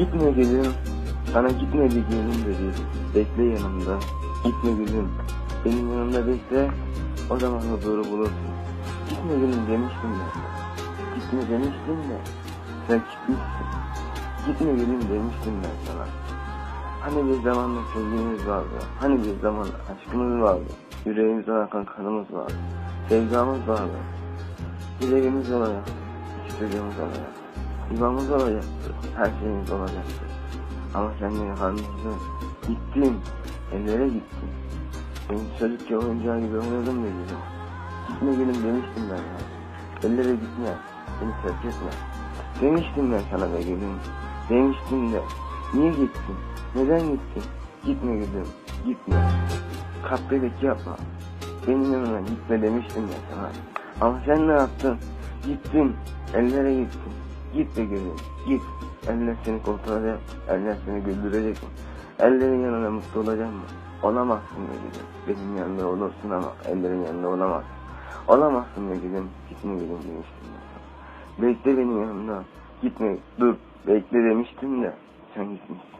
Gitme gülüm. Sana gitme bir gülüm dedi. Bekle yanımda. Gitme gülüm. Benim yanımda bekle. O zaman huzuru bulursun. Gitme gülüm demiştim ben. Gitme demiştim de. Sen gitmişsin. Gitme gülüm demiştim ben sana. Hani bir zamanla sevgimiz vardı. Hani bir zaman aşkımız vardı. Yüreğimizden akan kanımız vardı. Sevdamız vardı. Dileğimiz olacaktı. İstediğimiz olacaktı. Yuvamız olacaktı. Her şeyimiz olacaktı. Ama sen beni kandırdın. Gittin. Ellere gittin. Benim çocukça oyuncağı gibi oynadın dedim. Gitme gülüm demiştim ben ya. Ellere gitme. Beni terk etme. Demiştim ben sana be gülüm. Demiştim de. Niye gittin? Neden gittin? Gitme gülüm. Gitme. Kahpelik yapma. Benim yanıma gitme demiştim ben sana. Ama sen ne yaptın? Gittin. Ellere gittin. Git be gülüm. Git. Eller seni kurtaracak. Eller seni güldürecek mi? Ellerin yanında mutlu olacak mı? Olamazsın be gülüm. Benim yanında olursun ama ellerin yanında olamazsın. Olamazsın be gülüm. Gitme gülüm demiştim. Bekle benim yanımda. Gitme. Dur. Bekle demiştim de. Sen gitmişsin.